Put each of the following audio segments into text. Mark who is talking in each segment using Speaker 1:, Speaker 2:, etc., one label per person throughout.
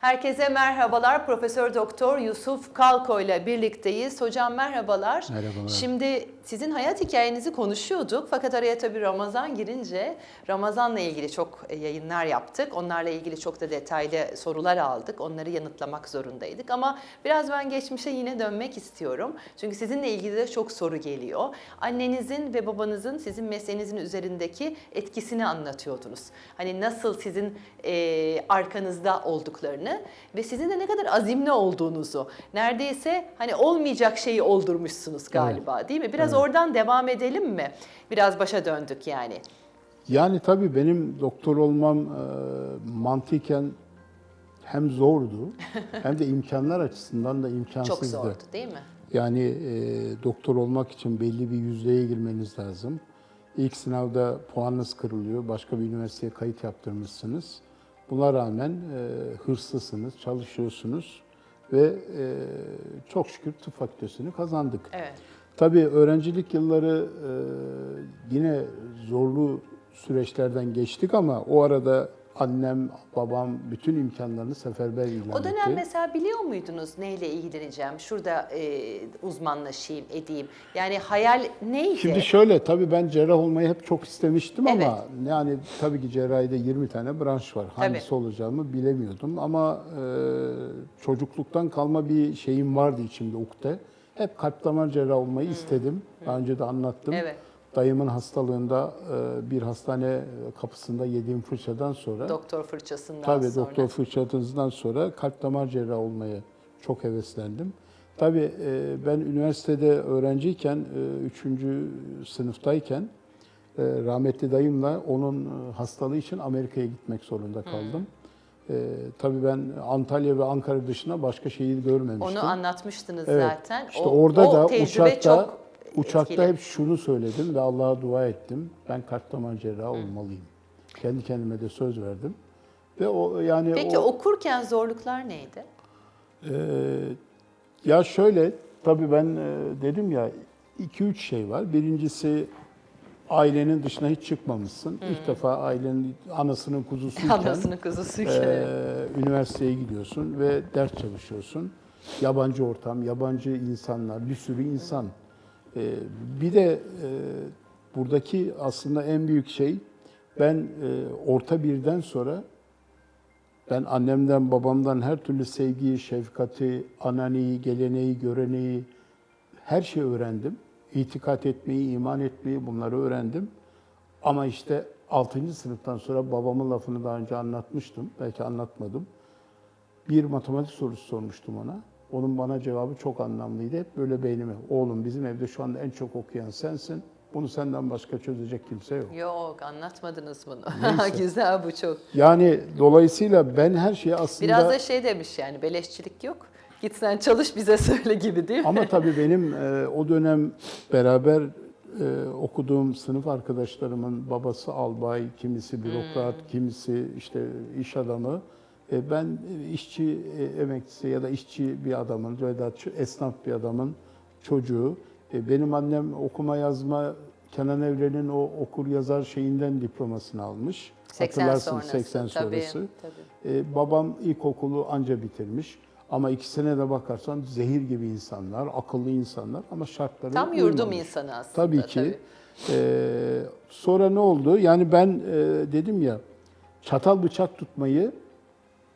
Speaker 1: Herkese merhabalar. Profesör Doktor Yusuf Kalko ile birlikteyiz. Hocam merhabalar.
Speaker 2: Merhabalar.
Speaker 1: Şimdi sizin hayat hikayenizi konuşuyorduk fakat araya tabii Ramazan girince Ramazan'la ilgili çok e, yayınlar yaptık. Onlarla ilgili çok da detaylı sorular aldık. Onları yanıtlamak zorundaydık ama biraz ben geçmişe yine dönmek istiyorum. Çünkü sizinle ilgili de çok soru geliyor. Annenizin ve babanızın sizin mesleğinizin üzerindeki etkisini anlatıyordunuz. Hani nasıl sizin e, arkanızda olduklarını ve sizin de ne kadar azimli olduğunuzu. Neredeyse hani olmayacak şeyi oldurmuşsunuz galiba değil mi? Biraz oradan devam edelim mi? Biraz başa döndük yani.
Speaker 2: Yani tabii benim doktor olmam e, mantıken hem zordu hem de imkanlar açısından da imkansızdı.
Speaker 1: Çok zordu değil mi?
Speaker 2: Yani e, doktor olmak için belli bir yüzdeye girmeniz lazım. İlk sınavda puanınız kırılıyor, başka bir üniversiteye kayıt yaptırmışsınız. Buna rağmen e, hırslısınız, çalışıyorsunuz ve e, çok şükür tıp fakültesini kazandık.
Speaker 1: Evet.
Speaker 2: Tabii öğrencilik yılları e, yine zorlu süreçlerden geçtik ama o arada annem, babam bütün imkanlarını seferber ilan
Speaker 1: O dönem
Speaker 2: etti.
Speaker 1: mesela biliyor muydunuz neyle ilgileneceğim? Şurada e, uzmanlaşayım, edeyim. Yani hayal neydi?
Speaker 2: Şimdi şöyle tabii ben cerrah olmayı hep çok istemiştim
Speaker 1: Evet.
Speaker 2: ama yani tabii ki cerrahide 20 tane branş var. Hangisi olacağımı bilemiyordum ama e, çocukluktan kalma bir şeyim vardı içimde ukde. Hep kalp damar cerrahı olmayı istedim. Daha önce de anlattım.
Speaker 1: Evet.
Speaker 2: Dayımın hastalığında e, bir hastane kapısında yediğim fırçadan sonra
Speaker 1: Doktor fırçasından
Speaker 2: Tabii
Speaker 1: sonra.
Speaker 2: doktor fırçatınızdan sonra kalp damar cerrahı olmaya çok heveslendim. Tabii e, ben üniversitede öğrenciyken, 3. sınıftayken e, rahmetli dayımla onun hastalığı için Amerika'ya gitmek zorunda kaldım. E, tabii ben Antalya ve Ankara dışında başka şehir görmemiştim.
Speaker 1: Onu anlatmıştınız
Speaker 2: Evet.
Speaker 1: zaten.
Speaker 2: İşte
Speaker 1: o,
Speaker 2: orada
Speaker 1: o
Speaker 2: da uçakta
Speaker 1: çok
Speaker 2: uçakta
Speaker 1: etkili.
Speaker 2: hep şunu söyledim ve Allah'a dua ettim. Ben kalp damar cerrahı olmalıyım. Kendi kendime de söz verdim. Ve o yani
Speaker 1: Peki
Speaker 2: o
Speaker 1: okurken zorluklar neydi?
Speaker 2: Ee, ya şöyle, tabii ben e, dedim ya iki üç şey var. Birincisi ailenin dışına hiç çıkmamışsın. İlk defa ailenin anasının kuzusuyken
Speaker 1: Anlasının kuzusuyken.
Speaker 2: e, üniversiteye gidiyorsun ve ders çalışıyorsun. Yabancı ortam, yabancı insanlar, bir sürü insan. E, bir de e, buradaki aslında en büyük şey ben e, orta birden sonra ben annemden, babamdan her türlü sevgiyi, şefkati, ananiyi, geleneği, göreneği her şeyi öğrendim. İtikat etmeyi, iman etmeyi bunları öğrendim. Ama işte 6. sınıftan sonra babamın lafını daha önce anlatmıştım. Belki anlatmadım. Bir matematik sorusu sormuştum ona. Onun bana cevabı çok anlamlıydı. Hep böyle beynime. Oğlum bizim evde şu anda en çok okuyan sensin. Bunu senden başka çözecek kimse yok.
Speaker 1: Yok anlatmadınız bunu. Güzel bu çok.
Speaker 2: Yani dolayısıyla ben her şeyi aslında...
Speaker 1: Biraz da şey demiş yani beleşçilik yok. Git sen çalış bize söyle gibi değil mi?
Speaker 2: Ama tabii benim e, o dönem beraber e, okuduğum sınıf arkadaşlarımın babası albay, kimisi bürokrat, kimisi işte iş adamı. E, ben işçi e, emeklisi ya da işçi bir adamın, ç- esnaf bir adamın çocuğu. E, benim annem okuma yazma Kenan Evren'in o okur yazar şeyinden diplomasını almış.
Speaker 1: 80
Speaker 2: Hatırlarsın
Speaker 1: sonrası.
Speaker 2: 80
Speaker 1: Tabii,
Speaker 2: sonrası.
Speaker 1: tabii.
Speaker 2: E, babam ilkokulu anca bitirmiş. Ama ikisine de bakarsan zehir gibi insanlar, akıllı insanlar ama şartları
Speaker 1: Tam yurdum
Speaker 2: uymamış.
Speaker 1: insanı aslında.
Speaker 2: Tabii ki. E, sonra ne oldu? Yani ben e, dedim ya çatal bıçak tutmayı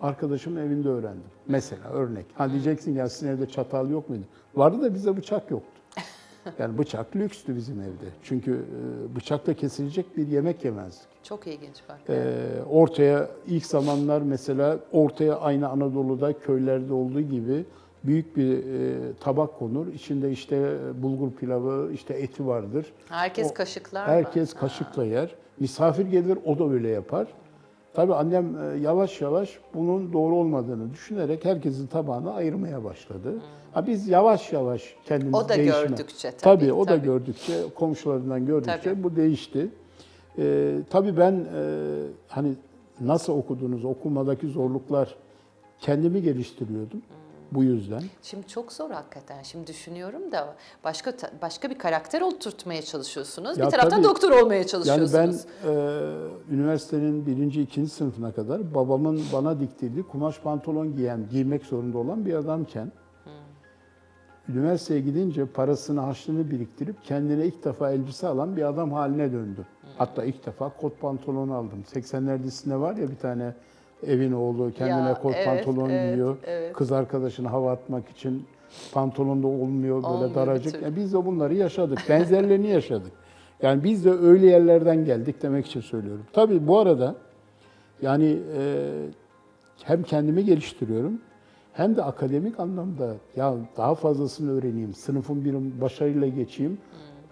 Speaker 2: arkadaşımın evinde öğrendim. Mesela örnek. Ha diyeceksin ya sizin evde çatal yok muydu? Vardı da bizde bıçak yoktu. Yani bıçak lükstü bizim evde. Çünkü e, bıçakla kesilecek bir yemek yemezdik.
Speaker 1: Çok ilginç bak.
Speaker 2: Ee, ortaya ilk zamanlar mesela ortaya aynı Anadolu'da köylerde olduğu gibi büyük bir e, tabak konur. İçinde işte bulgur pilavı, işte eti vardır.
Speaker 1: Herkes
Speaker 2: O-
Speaker 1: kaşıklar mı?
Speaker 2: Herkes kaşıkla yer. Misafir gelir o da öyle yapar. Tabii annem e, yavaş yavaş bunun doğru olmadığını düşünerek herkesin tabağını ayırmaya başladı. Ha biz yavaş yavaş kendimiz
Speaker 1: O da
Speaker 2: değişme.
Speaker 1: gördükçe tabii,
Speaker 2: Tabii o da
Speaker 1: tabii.
Speaker 2: gördükçe, komşularından gördükçe
Speaker 1: Tabii.
Speaker 2: bu değişti. Ee, tabii ben e, hani nasıl okudunuz, okumadaki zorluklar kendimi geliştiriyordum. Bu yüzden.
Speaker 1: Şimdi çok zor hakikaten. Şimdi düşünüyorum da başka başka bir karakter oturtmaya çalışıyorsunuz.
Speaker 2: Ya
Speaker 1: bir taraftan
Speaker 2: tabii.
Speaker 1: doktor olmaya
Speaker 2: Yani
Speaker 1: çalışıyorsunuz.
Speaker 2: ben e, üniversitenin birinci, ikinci sınıfına kadar babamın bana diktirdiği kumaş pantolon giyen, giymek zorunda olan bir adamken üniversiteye gidince parasını, harçlığını biriktirip kendine ilk defa elbise alan bir adam haline döndüm. Hatta ilk defa kot pantolon aldım. 80'ler dizisinde var ya bir tane evin oğlu kendine
Speaker 1: Ya,
Speaker 2: kot
Speaker 1: evet,
Speaker 2: pantolon
Speaker 1: evet,
Speaker 2: giyiyor.
Speaker 1: evet.
Speaker 2: Kız arkadaşına hava atmak için pantolonda olmuyor böyle
Speaker 1: Olmuyor bir
Speaker 2: daracık.
Speaker 1: türlü.
Speaker 2: Ya biz de bunları yaşadık. Benzerlerini yaşadık. Yani biz de öyle yerlerden geldik demek için söylüyorum. Tabii bu arada yani e, hem kendimi geliştiriyorum hem de akademik anlamda ya daha fazlasını öğreneyim, sınıfın bir başarıyla geçeyim.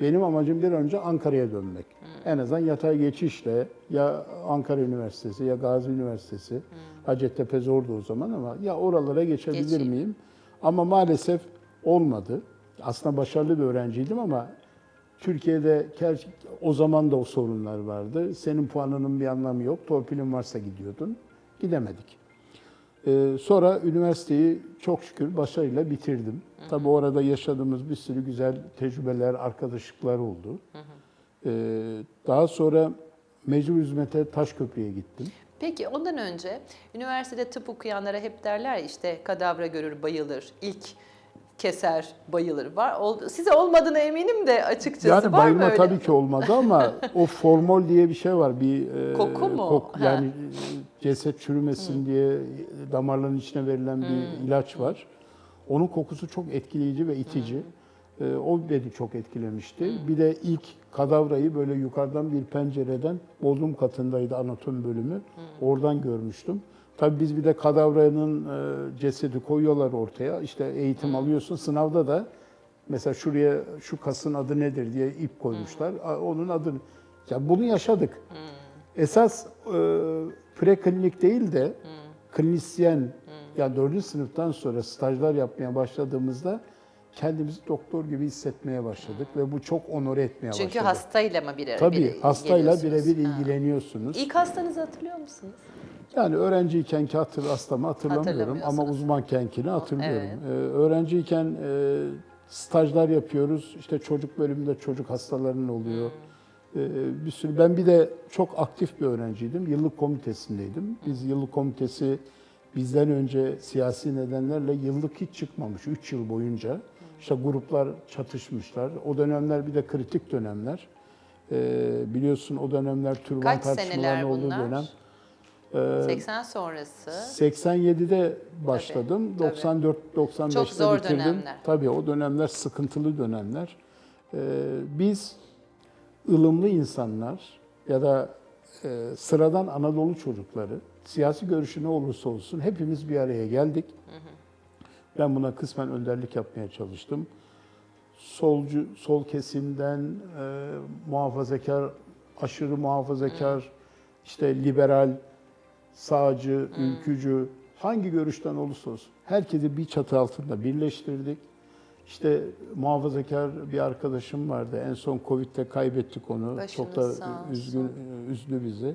Speaker 2: Benim amacım bir önce Ankara'ya dönmek. En azından yatay geçişle ya Ankara Üniversitesi ya Gazi Üniversitesi, Hacettepe zordu o zaman ama ya oralara geçebilir
Speaker 1: Geçeyim.
Speaker 2: miyim? Ama maalesef olmadı. Aslında başarılı bir öğrenciydim ama Türkiye'de o zaman da o sorunlar vardı. Senin puanının bir anlamı yok. Torpilin varsa gidiyordun. Gidemedik. Ee, sonra üniversiteyi çok şükür başarıyla bitirdim. Tabii orada yaşadığımız bir sürü güzel tecrübeler, arkadaşlıklar oldu. Ee, daha sonra mecbur hizmete Taşköprü'ye gittim.
Speaker 1: Peki ondan önce üniversitede tıp okuyanlara hep derler işte kadavra görür bayılır, ilk keser bayılır. Var size olmadığına eminim de açıkçası
Speaker 2: Yani
Speaker 1: var mı
Speaker 2: bayılma
Speaker 1: öyle?
Speaker 2: tabii ki olmadı ama o formol diye bir şey var. Bir e,
Speaker 1: Koku mu?
Speaker 2: kok- yani e, ceset çürümesin diye damarların içine verilen bir ilaç var. Onun kokusu çok etkileyici ve itici. E, o beni çok etkilemişti. Bir de ilk kadavrayı böyle yukarıdan bir pencereden Bodrum katındaydı anatomi bölümü. Oradan görmüştüm. Tabii biz bir de kadavranın e, cesedi koyuyorlar ortaya. İşte eğitim alıyorsun. Sınavda da Mesela şuraya şu kasın adı nedir diye ip koymuşlar. Onun adını. Ya bunu yaşadık. Esas e, preklinik değil de klinisyen yani dördüncü sınıftan sonra stajlar yapmaya başladığımızda kendimizi doktor gibi hissetmeye başladık ve bu çok onore etmeye
Speaker 1: Çünkü
Speaker 2: başladı.
Speaker 1: hastayla mı bir
Speaker 2: Tabii
Speaker 1: biri
Speaker 2: hastayla birebir ilgileniyorsunuz.
Speaker 1: İlk hastanızı hatırlıyor musunuz?
Speaker 2: Yani öğrenciyken ki hatır, hastamı hatırlamıyorum ama
Speaker 1: Hatırlamıyorsunuz.
Speaker 2: uzmankenkini hatırlıyorum.
Speaker 1: evet.
Speaker 2: Ee, öğrenciyken e, stajlar yapıyoruz. İşte çocuk bölümünde çocuk hastalarının oluyor. Ee, bir sürü ben bir de çok aktif bir öğrenciydim. Yıllık komitesindeydim. Biz yıllık komitesi bizden önce siyasi nedenlerle yıllık hiç çıkmamış 3 yıl boyunca. İşte gruplar çatışmışlar. O dönemler bir de kritik dönemler. Ee, biliyorsun o dönemler türban
Speaker 1: Kaç
Speaker 2: tartışmalarının
Speaker 1: seneler
Speaker 2: olduğu
Speaker 1: bunlar?
Speaker 2: dönem.
Speaker 1: 80 sonrası.
Speaker 2: 87'de başladım.
Speaker 1: tabii.
Speaker 2: 94 95'te
Speaker 1: Çok zor
Speaker 2: bitirdim.
Speaker 1: dönemler.
Speaker 2: Tabii o dönemler sıkıntılı dönemler. Ee, biz ılımlı insanlar ya da e, sıradan Anadolu çocukları siyasi görüşü ne olursa olsun hepimiz bir araya geldik. Ben buna kısmen önderlik yapmaya çalıştım. Solcu, sol kesimden e, muhafazakar, aşırı muhafazakar, işte liberal, sağcı, ülkücü, hangi görüşten olursa olsun herkesi bir çatı altında birleştirdik. İşte muhafazakar bir arkadaşım vardı. En son Covid'de kaybettik onu.
Speaker 1: Başınız
Speaker 2: çok da üzgün, üzdü bizi.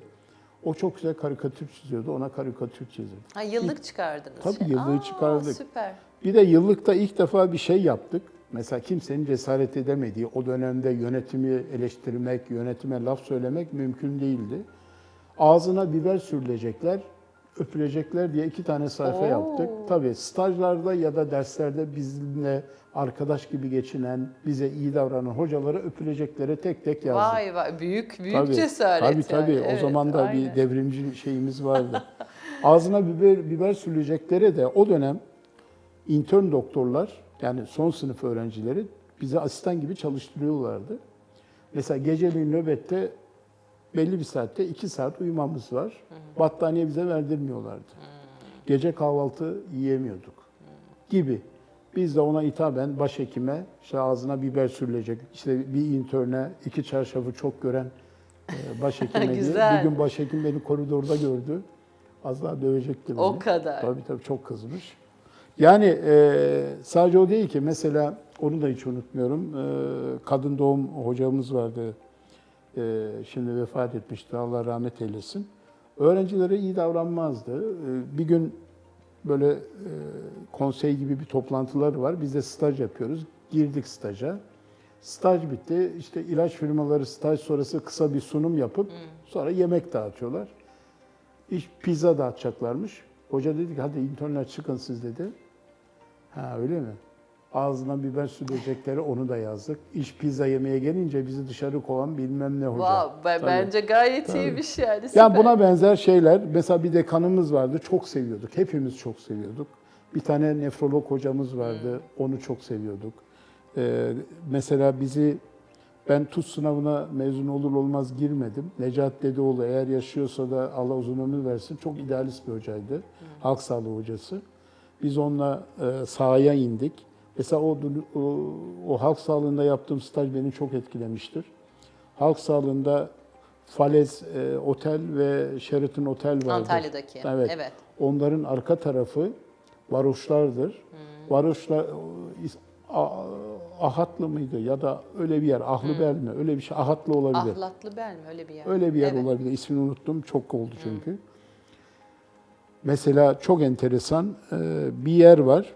Speaker 2: O çok güzel karikatür çiziyordu. Ona karikatür çizdim.
Speaker 1: Ha, yıllık çıkardınız.
Speaker 2: Tabii,
Speaker 1: şey.
Speaker 2: yıllığı
Speaker 1: Aa,
Speaker 2: çıkardık.
Speaker 1: Süper.
Speaker 2: Bir de yıllıkta ilk defa bir şey yaptık. Mesela kimsenin cesaret edemediği, o dönemde yönetimi eleştirmek, yönetime laf söylemek mümkün değildi. Ağzına biber sürülecekler, öpülecekler diye iki tane sayfa
Speaker 1: Oo.
Speaker 2: yaptık. Tabii stajlarda ya da derslerde bizimle arkadaş gibi geçinen, bize iyi davranan hocalara öpüleceklere tek tek yazdık.
Speaker 1: Vay vay büyük büyük
Speaker 2: Tabii,
Speaker 1: cesaret.
Speaker 2: Tabii tabii.
Speaker 1: yani.
Speaker 2: o
Speaker 1: Evet,
Speaker 2: zaman da
Speaker 1: aynen.
Speaker 2: bir devrimci şeyimiz vardı. Ağzına biber, biber sürüleceklere de o dönem intern doktorlar yani son sınıf öğrencileri bize asistan gibi çalıştırıyorlardı. Mesela geceliğin nöbette belli bir saatte iki saat uyumamız var. Battaniye bize verdirmiyorlardı. Gece kahvaltı yiyemiyorduk gibi. Biz de ona hitaben başhekime işte ağzına biber sürülecek. İşte bir interne iki çarşafı çok gören e, başhekime diye. Bir gün başhekim beni koridorda gördü. Az daha dövecekti beni.
Speaker 1: O kadar.
Speaker 2: Tabii tabii çok kızmış. Yani e, sadece o değil ki mesela onu da hiç unutmuyorum. E, kadın doğum hocamız vardı. E, şimdi vefat etmişti. Allah rahmet eylesin. Öğrencilere iyi davranmazdı. E, bir gün böyle e, konsey gibi bir toplantıları var. Biz de staj yapıyoruz. Girdik staja. Staj bitti. İşte ilaç firmaları staj sonrası kısa bir sunum yapıp sonra yemek dağıtıyorlar. İş pizza dağıtacaklarmış. Hoca dedi ki hadi internler çıkın siz dedi. Ha öyle mi? Ağzına biber sürecekleri onu da yazdık. İş pizza yemeye gelince bizi dışarı kovan bilmem ne hoca.
Speaker 1: Wow, ben-
Speaker 2: Tabii.
Speaker 1: bence gayet
Speaker 2: Tabii.
Speaker 1: iyiymiş yani.
Speaker 2: Ya
Speaker 1: süper.
Speaker 2: buna benzer şeyler, mesela bir dekanımız vardı, çok seviyorduk. Hepimiz çok seviyorduk. Bir tane nefrolog hocamız vardı, onu çok seviyorduk. Ee, mesela bizi, ben TUS sınavına mezun olur olmaz girmedim. Necat Dedeoğlu eğer yaşıyorsa da Allah uzun ömür versin, çok idealist bir hocaydı. Halk sağlığı hocası. Biz onunla e, sahaya indik. Mesela o, o, o halk sağlığında yaptığım staj beni çok etkilemiştir. Halk sağlığında Falez e, Otel ve Sheraton Otel vardır.
Speaker 1: Antalya'daki.
Speaker 2: Evet.
Speaker 1: evet.
Speaker 2: Onların arka tarafı varoşlardır.
Speaker 1: Hmm.
Speaker 2: Varoşlar A- Ahatlı mıydı ya da öyle bir yer, Ahlıbel mi? Öyle bir şey, Ahatlı olabilir.
Speaker 1: Ahlatlı Bel mi öyle bir yer?
Speaker 2: Öyle bir yer
Speaker 1: Evet.
Speaker 2: olabilir. İsmini unuttum. Çok oldu çünkü. Mesela çok enteresan e, bir yer var.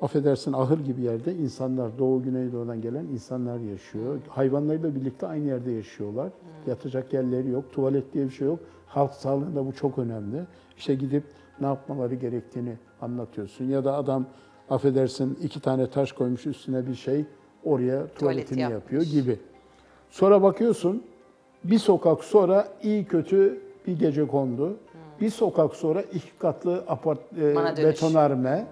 Speaker 2: Affedersin ahır gibi yerde insanlar, Doğu Güneydoğu'dan gelen insanlar yaşıyor. Hayvanlarıyla birlikte aynı yerde yaşıyorlar. Yatacak yerleri yok, tuvalet diye bir şey yok. Halk sağlığında bu çok önemli. İşte gidip ne yapmaları gerektiğini anlatıyorsun. Ya da adam affedersin iki tane taş koymuş üstüne bir şey oraya tuvaletini
Speaker 1: yapmış.
Speaker 2: yapıyor gibi. Sonra bakıyorsun bir sokak sonra iyi kötü bir gece kondu. Bir sokak sonra iki katlı apart e, betonarme.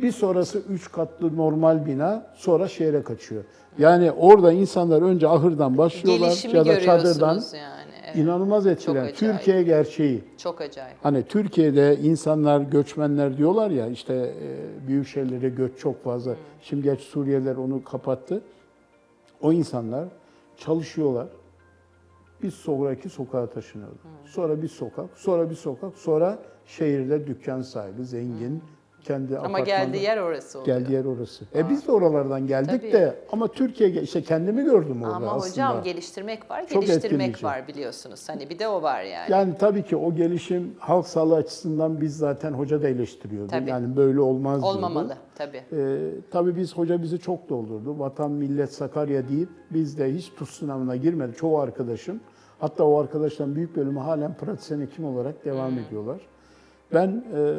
Speaker 2: Bir sonrası üç katlı normal bina sonra şehre kaçıyor. Yani orada insanlar önce ahırdan başlıyorlar
Speaker 1: Gelişimi
Speaker 2: ya da çadırdan.
Speaker 1: yani. Evet.
Speaker 2: İnanılmaz
Speaker 1: acayip.
Speaker 2: Türkiye gerçeği.
Speaker 1: Çok acayip.
Speaker 2: Hani Türkiye'de insanlar göçmenler diyorlar ya işte e, büyük şehirlere göç çok fazla. Şimdi geç Suriyeliler onu kapattı. O insanlar çalışıyorlar. Bir sonraki sokağa taşınıyorlar. Sonra bir sokak, sonra bir sokak, sonra şehirde dükkan sahibi, zengin, kendi
Speaker 1: Ama geldiği yer orası oluyor.
Speaker 2: Geldiği yer orası. E biz de oralardan geldik
Speaker 1: Tabii.
Speaker 2: de ama Türkiye işte kendimi gördüm orada
Speaker 1: Ama
Speaker 2: aslında.
Speaker 1: hocam geliştirmek var,
Speaker 2: Çok
Speaker 1: geliştirmek
Speaker 2: etkileyici.
Speaker 1: var biliyorsunuz. Hani bir de o var yani.
Speaker 2: Yani tabii ki o gelişim halk sağlığı açısından biz zaten hoca da eleştiriyordu.
Speaker 1: Tabii.
Speaker 2: Yani böyle olmaz diyordu.
Speaker 1: Olmamalı tabii.
Speaker 2: Ee, tabii biz hoca bizi çok doldurdu. Vatan, millet, Sakarya deyip biz de hiç TUS sınavına girmedi. Çoğu arkadaşım. Hatta o arkadaşların büyük bölümü halen pratisyen hekim olarak devam
Speaker 1: Hmm.
Speaker 2: ediyorlar. Ben e,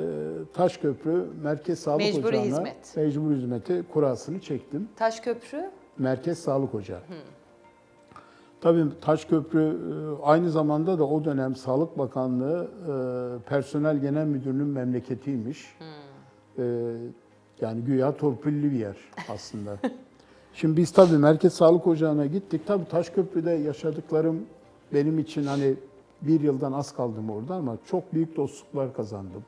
Speaker 2: Taşköprü Merkez Sağlık
Speaker 1: Mecburi
Speaker 2: Ocağı'na
Speaker 1: hizmet.
Speaker 2: mecbur hizmeti kurasını çektim.
Speaker 1: Taşköprü
Speaker 2: Merkez Sağlık Ocağı. Tabii Taşköprü e, aynı zamanda da o dönem Sağlık Bakanlığı e, Personel Genel Müdürlüğü'nün memleketiymiş. E, Yani güya torpilli bir yer aslında. Şimdi biz tabii Merkez Sağlık Ocağı'na gittik. Tabii Taşköprü'de yaşadıklarım benim için hani bir yıldan az kaldım orada ama çok büyük dostluklar kazandım.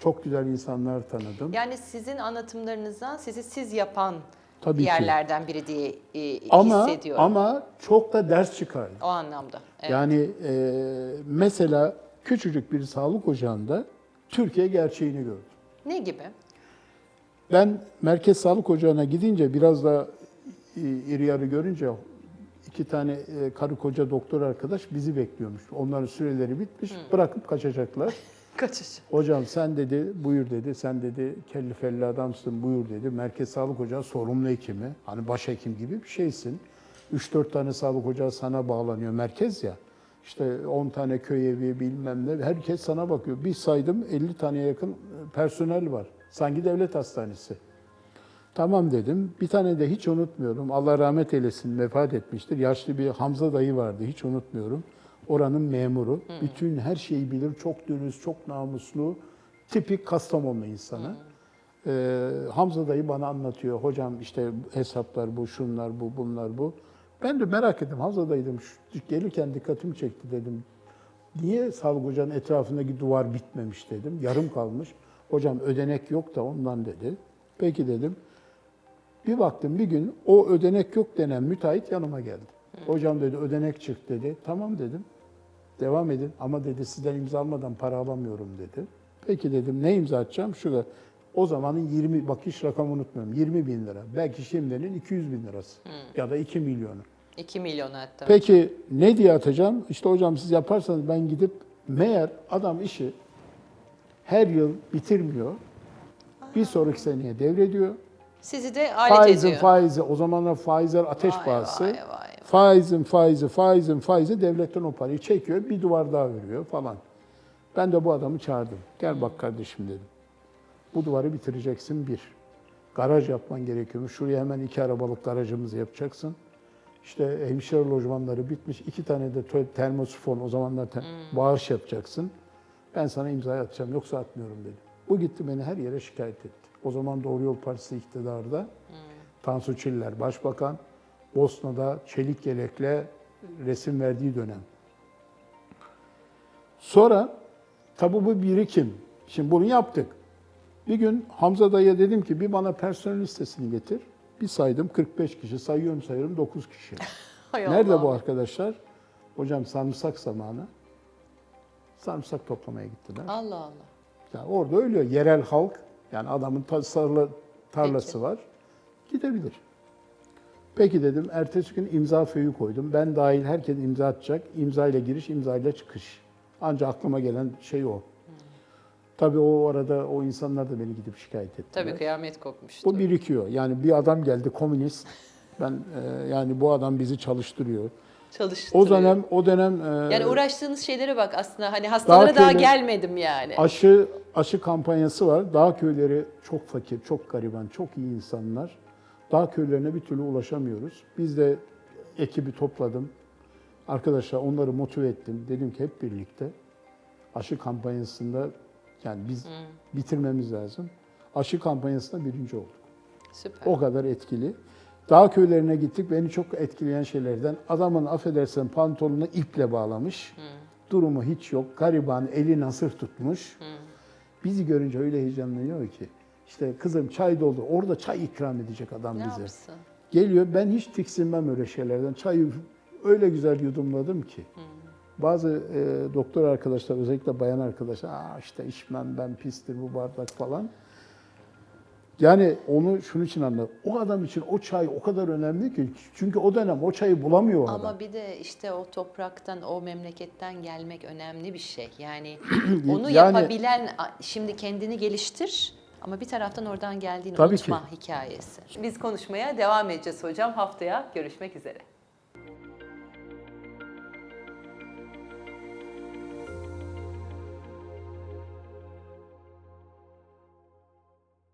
Speaker 2: Çok güzel insanlar tanıdım.
Speaker 1: yani sizin anlatımlarınızdan sizi siz yapan
Speaker 2: Tabii ki.
Speaker 1: yerlerden biri diye e,
Speaker 2: Ama
Speaker 1: hissediyorum.
Speaker 2: ama çok da ders çıkardım.
Speaker 1: o anlamda. Evet.
Speaker 2: Yani e, mesela küçücük bir sağlık ocağında Türkiye gerçeğini gördüm.
Speaker 1: Ne gibi?
Speaker 2: Ben Merkez Sağlık Ocağı'na gidince biraz da e, iri yarı görünce iki tane e, karı koca doktor arkadaş bizi bekliyormuş. Onların süreleri bitmiş, bırakıp kaçacaklar.
Speaker 1: Kaçış.
Speaker 2: Hocam sen dedi, buyur dedi, sen dedi kelli felli adamsın, buyur dedi. Merkez Sağlık Ocağı sorumlu hekimi, hani başhekim gibi bir şeysin. 3-4 tane sağlık ocağı sana bağlanıyor, merkez ya. İşte 10 tane köy evi bilmem ne, herkes sana bakıyor. Bir saydım 50 taneye yakın e, personel var. Sanki devlet hastanesi. Tamam dedim. Bir tane de hiç unutmuyorum. Allah rahmet eylesin vefat etmiştir. Yaşlı bir Hamza dayı vardı. Hiç unutmuyorum. Oranın memuru. Bütün her şeyi bilir. Çok dürüst, çok namuslu. Tipik Kastamonu insanı. Ee, Hamza dayı bana anlatıyor. Hocam işte hesaplar bu, şunlar bu, bunlar bu. Ben de merak ettim. Hamza dayı dedim, gelirken dikkatimi çekti dedim. Niye hocanın etrafındaki duvar bitmemiş dedim. Yarım kalmış. Hocam ödenek yok da ondan dedi. Peki dedim. Bir baktım bir gün o ödenek yok denen müteahhit yanıma geldi. Hocam dedi ödenek çık dedi. Tamam dedim. Devam edin ama dedi sizden imza almadan para alamıyorum dedi. Peki dedim ne imza atacağım? Şu da o zamanın 20, bak hiç rakamı unutmuyorum. 20 bin lira. Belki şimdinin 200 bin lirası. Ya da 2 milyonu.
Speaker 1: 2 milyon hatta.
Speaker 2: Peki ne diye atacağım? İşte hocam siz yaparsanız ben gidip meğer adam işi her yıl bitirmiyor. Bir sonraki seneye devrediyor.
Speaker 1: Sizi de alet
Speaker 2: Faizin
Speaker 1: ediyor.
Speaker 2: faizi, o zamanlar faizler ateş
Speaker 1: Vay,
Speaker 2: pahası.
Speaker 1: vay, vay, vay.
Speaker 2: Faizin faizi, faizin faizi devletten o parayı çekiyor, bir duvar daha veriyor falan. Ben de bu adamı çağırdım. Gel bak kardeşim dedim. Bu duvarı bitireceksin bir. Garaj yapman gerekiyormuş. Şuraya hemen iki arabalık garajımızı yapacaksın. İşte hemşire lojmanları bitmiş. iki tane de termosifon o zamanlar te- bağış yapacaksın. Ben sana imza atacağım yoksa atmıyorum dedi. Bu gitti beni her yere şikayet etti. O zaman Doğru Yol Partisi iktidarda. Tansu Çiller başbakan. Bosna'da çelik yelekle resim verdiği dönem. Sonra tabi bu birikim. Şimdi bunu yaptık. Bir gün Hamza dayıya dedim ki bir bana personel listesini getir. Bir saydım 45 kişi. Sayıyorum sayıyorum 9 kişi. Nerede
Speaker 1: Allah.
Speaker 2: bu arkadaşlar? Hocam sarımsak zamanı. Sarımsak toplamaya gittiler.
Speaker 1: Allah Allah.
Speaker 2: Yani orada ölüyor. Yerel halk, yani adamın ta- sarıla- tarlası
Speaker 1: Peki.
Speaker 2: var. Gidebilir. Peki dedim, ertesi gün imza föyü koydum. Ben dahil herkes imza atacak. İmza ile giriş, imza ile çıkış. Ancak aklıma gelen şey o. Tabii o arada o insanlar da beni gidip şikayet ettiler.
Speaker 1: Tabii kıyamet kopmuştu.
Speaker 2: Bu birikiyor. Yani bir adam geldi komünist. Ben e, yani bu adam bizi çalıştırıyor.
Speaker 1: Çalıştırıyor.
Speaker 2: O dönem o dönem e,
Speaker 1: Yani uğraştığınız şeylere bak aslında hani hastalara
Speaker 2: Daha
Speaker 1: daha gelmedim yani.
Speaker 2: Aşı aşı kampanyası var. Dağ köyleri çok fakir, çok gariban, çok iyi insanlar. Dağ köylerine bir türlü ulaşamıyoruz. Biz de ekibi topladım. Arkadaşlar onları motive ettim. Dedim ki hep birlikte aşı kampanyasında yani biz bitirmemiz lazım. Aşı kampanyasında birinci olduk.
Speaker 1: Süper.
Speaker 2: O kadar etkili. Dağ köylerine gittik. Beni çok etkileyen şeylerden adamın affedersen pantolonunu iple bağlamış. Durumu hiç yok. Gariban eli nasır tutmuş. Bizi görünce öyle heyecanlanıyor ki. İşte kızım çay doldu. Orada çay ikram edecek adam
Speaker 1: ne
Speaker 2: bize.
Speaker 1: yapsın?
Speaker 2: Geliyor. Ben hiç tiksinmem öyle şeylerden. Çayı öyle güzel yudumladım ki. Bazı e, doktor arkadaşlar, özellikle bayan arkadaşlar, Aa işte içmem ben pistir bu bardak falan. Yani onu şunun için anladım. O adam için o çay o kadar önemli ki. Çünkü o dönem o çayı bulamıyor o adam.
Speaker 1: Ama bir de işte o topraktan, o memleketten gelmek önemli bir şey. Yani onu
Speaker 2: Yani-
Speaker 1: yapabilen, şimdi kendini geliştir ama bir taraftan oradan geldiğini
Speaker 2: Tabii
Speaker 1: unutma hikayesi. Biz konuşmaya devam edeceğiz hocam. Haftaya görüşmek üzere.